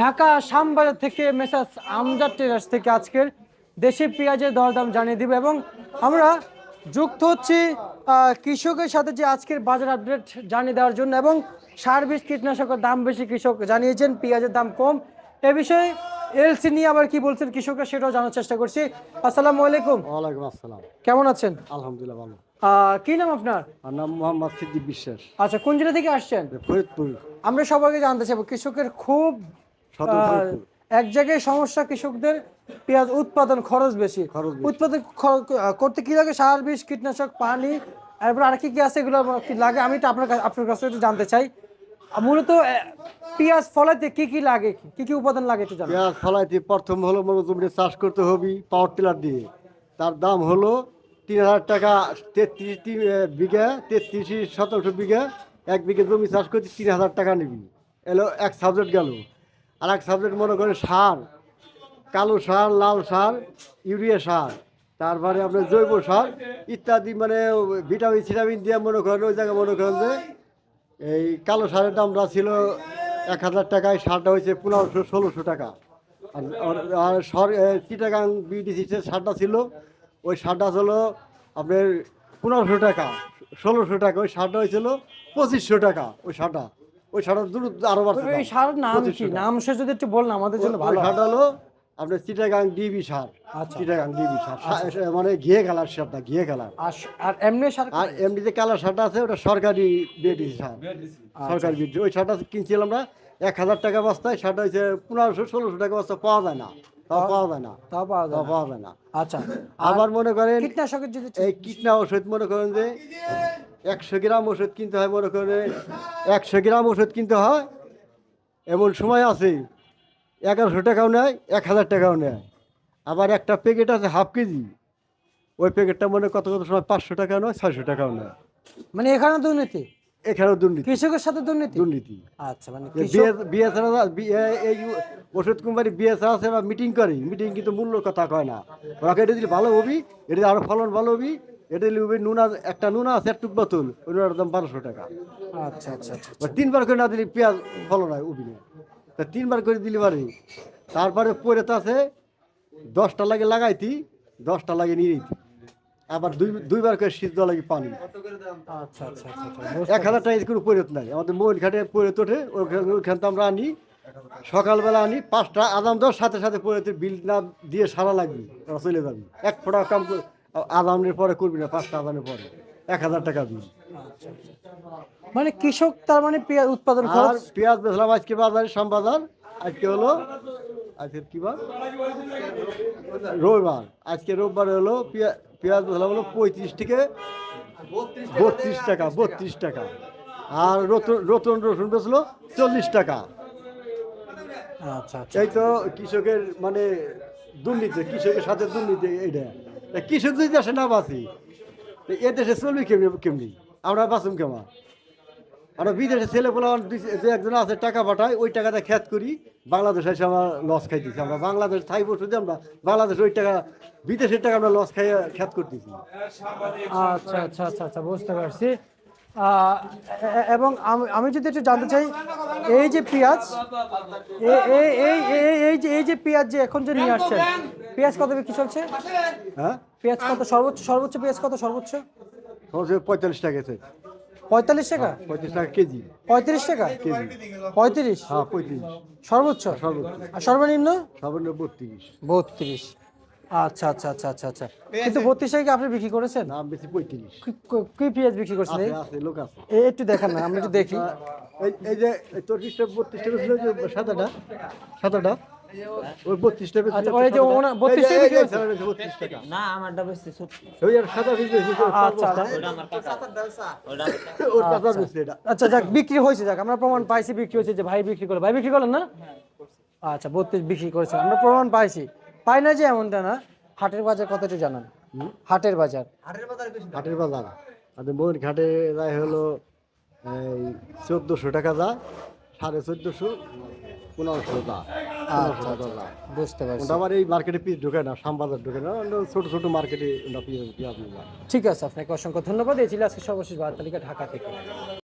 ঢাকা শ্যামবাজার থেকে মেসাজ আমজাদ টেরাস থেকে আজকের দেশি পেঁয়াজের দরদাম জানিয়ে দিব এবং আমরা যুক্ত হচ্ছি কৃষকের সাথে যে আজকের বাজার আপডেট জানিয়ে দেওয়ার জন্য এবং সার বীজ কীটনাশকের দাম বেশি কৃষক জানিয়েছেন পেঁয়াজের দাম কম। এ বিষয়ে এলসি নিয়ে আবার কি বলছেন কৃষকরা সেটাও জানার চেষ্টা করছি। আসসালামু আলাইকুম। ওয়ালাইকুম আসসালাম। কেমন আছেন? আলহামদুলিল্লাহ ভালো। কি নাম আপনার? আমার নাম মোহাম্মদ সিদ্দিক বিশ্বাস। আচ্ছা কোন জেলা থেকে আসছেন? ফরিদপুর। আমরা সবাইকে জানতে চাইব কৃষকের খুব। এক জায়গায় সমস্যা কৃষকদের পেঁয়াজ উৎপাদন খরচ বেশি। উৎপাদন করতে কি লাগে? সার বিষ কীটনাশক পানি এরপর আর কি কি আছে এগুলো কি লাগে? আমি আপনার কাছে- আপনার কাছে একটু জানতে চাই। মূলত পেঁয়াজ ফলাইতে কি কি লাগে? কি কি উপাদান লাগে একটু জানান। পেঁয়াজ ফলাইতে প্রথম হলো মনে জমিতে চাষ করতে হবে পাওয়ার টিলার দিয়ে। তার দাম হলো তিন হাজার টাকা তেত্রিশ বিঘা তেত্রিশ শতাংশ বিঘা এক বিঘা জমি চাষ করতে তিন হাজার টাকা নিবি। এলো এক সাবজেক্ট গেল। আর এক সাবজেক্ট মনে করেন সার। কালো সার, লাল সার, ইউরিয়া সার। তারপরে আপনার জৈব সার ইত্যাদি মানে ভিটামিন, সিটামিন দিয়ে মনে করেন, ওই জায়গায় মনে করেন যে এই কালো সারের দামটা ছিল এক হাজার টাকায় সারটা হয়েছে পনেরোশো, ষোলোশো টাকা। আর সর চিটাগাং বিডিসি সারটা ছিল, ওই সারটা ছিল আপনার পনেরোশো টাকা, ষোলোশো টাকা, ওই সারটা হয়েছিল পঁচিশশো টাকা, ওই সারটা। ওই সারটা দ্রুত আরও বাড়ছে দাম। সার নাম কি? নাম সে যদি একটু বলেন আমাদের জন্য ভালো। সারটা হলো আপনার চিটাগাং ডিবি সার। আচ্ছা। Chittagong DB sir. মানে ঘিয়ে কালার সারটা ঘিয়ে কালার। আর আর এমনি সার আর এমনি যে কালার সারটা আছে ওটা সরকারি বিএডিসি সার। সরকারি বিদ্যুৎ ওই সারটা কিনছিলাম আমরা এক হাজার টাকা বস্তায় সারটা হচ্ছে পনেরোশো ষোলোশো টাকা বস্তা পাওয়া যায় না। তাও পাওয়া যায় না। তা পাওয়া যায় পাওয়া যায় না। আচ্ছা। আবার মনে করেন কীটনাশকের যদি এই কীটনা ওষুধ মনে করেন যে একশো গ্রাম ওষুধ কিনতে হয় মনে করেন একশো গ্রাম ওষুধ কিনতে হয় এমন সময় আছে এগারোশো টাকাও নেয় এক হাজার টাকাও নেয়। আবার একটা প্যাকেট আছে হাফ কেজি ওই প্যাকেটটা মনে কত কত সময় পাঁচশো টাকা নয় ছয়শো টাকাও নেয়। মানে এখানে দুর্নীতি? এখানেও দুর্নীতি। কৃষকের সাথে দুর্নীতি? দুর্নীতি। আচ্ছা মানে যে কৃষক বিয়ে বিয়ে ছাড়া বি- এ- এই ওষুধ কোম্পানি ছাড়া আছে বা মিটিং করে মিটিং কিন্তু মূল্য কথা কয় না। ওরা এটা দিলে ভালো হবি এটা দিলে আরও ফলন ভালো হবি এটা দিলে হবি নুনা একটা নুনা আছে একটু বোতল ওই নুনার দাম বারোশো টাকা। আচ্ছা আচ্ছা আচ্ছা তিনবার করে না দিলে পেঁয়াজ ফলন হয় উবি না তা তিনবার করে দিলে পারে। তারপরে পরে তো আছে দশটা লাগে লাগাইতি দশটা লাগে নিয়ে নিয়েইতি আবার দুই দুইবার করে সিদ্ধ লাগে পানি। আচ্ছা আচ্ছা আচ্ছা আচ্ছা এক হাজার টাকা কোনো পরিত নাই। আমাদের মোবাইল ঘাটে পরিত ওঠে ওখানে ওখান থেকে আমরা আনি। সকালবেলা আনি পাঁচটা আদাম দশ সাথে সাথে পরিতে বিল না দিয়ে সারা লাগবে ওরা চলে যাবি। এক ফোটা কাম আদামের পরে করবি না পাঁচটা আদামের পরে। এক হাজার টাকা বিল মানে কৃষক তার মানে পেঁয়াজ উৎপাদন আর খরচ পেঁয়াজ বেচলাম আজকে বাজারে শ্যাম আজকে হলো আজকে কি বার? রবিবার। আজকে রোববার হলো পেঁয়া- পেঁয়াজ বেচলাম হলো পঁয়ত্রিশ থেকে বত্রিশ টাকা বত্রিশ টাকা। আর রতন রতন রসুন বেচলো চল্লিশ টাকা। আচ্ছা আচ্ছা। এই তো কৃষকের মানে দুর্নীতি কৃষকের সাথে দুর্নীতি এইটা। কৃষক যদি দেশে না বাঁচি। এ দেশে চলবি কেমনি কেমনি? আমরা বাঁচুম কেমন? আমরা বিদেশে ছেলে বলে যে একজন আছে, টাকা পাঠায়, ওই টাকাটা খ্যাত করি, বাংলাদেশে এসে আমরা লস খাইতেছি। আমরা বাংলাদেশ, থাই বসে দিয়ে আমরা বাংলাদেশ ওই টাকা বিদেশের টাকা আমরা লস খাইয়ে খ্যাত করতেছি। আচ্ছা আচ্ছা আচ্ছা আচ্ছা বুঝতে পারছি। এবং আমি- যদি একটু জানতে চাই, এই যে পেঁয়াজ এই যে এই যে পেঁয়াজ যে এখন যে নিয়ে আসছেন পেঁয়াজ কত বিক্রি চলছে? হ্যাঁ? পেঁয়াজ কত সর্বোচ্চ সর্বোচ্চ পেঁয়াজ কত সর্বোচ্চ? সর্বোচ্চ পঁয়তাল্লিশ টাকা গেছে পঁয়তাল্লিশ টাকা? পঁয়ত্রিশ টাকা কেজি। পঁয়ত্রিশ টাকা? কেজি। পঁয়ত্রিশ? হ্যাঁ পঁয়ত্রিশ। সর্বোচ্চ? সর্বোচ্চ। আর সর্বনিম্ন? সর্বনিম্ন বত্রিশ। বত্রিশ। আচ্ছা আচ্ছা আচ্ছা আচ্ছা আচ্ছা। কিন্তু বত্রিশ টাকা কি আপনি বিক্রি করেছেন? দাম বেশি পঁয়ত্রিশ। কি- কি- কি পেঁয়াজ বিক্রি করছেন এই- লোক আছে। একটু দেখান না আমরা একটু দেখি। এই এই যে তোর বিশটা বত্রিশটা সাদাটা? সাদাটা? আচ্ছা, ওই যে ওনা- 32 টাকা বিক্রি আচ্ছা আচ্ছা। আচ্ছা। যাক হয়েছে যাক আমরা প্রমাণ পাইছি বিক্রি হয়েছে যে ভাই বিক্রি করে ভাই বিক্রি করলেন না? আচ্ছা বত্রিশ বিক্রি করেছে আমরা প্রমাণ পাইছি। পাই না যে এমনটা না? হাটের বাজার কত জানান। হাটের বাজার। হাটের বাজার আর মোহন ঘাটে হলো এই চোদ্দোশো টাকা যা সাড়ে চোদ্দোশো পনেরোশো পনেরোশো বুঝতে পারছি। আবার এই মার্কেটে পিস ঢোকে না শ্যামবাজার ঢোকে না ছোট ছোট মার্কেটে পিস ঠিক আছে আপনাকে অসংখ্য ধন্যবাদ। এই ছিল আজকে সর্বশেষ বার তালিকা ঢাকা থেকে।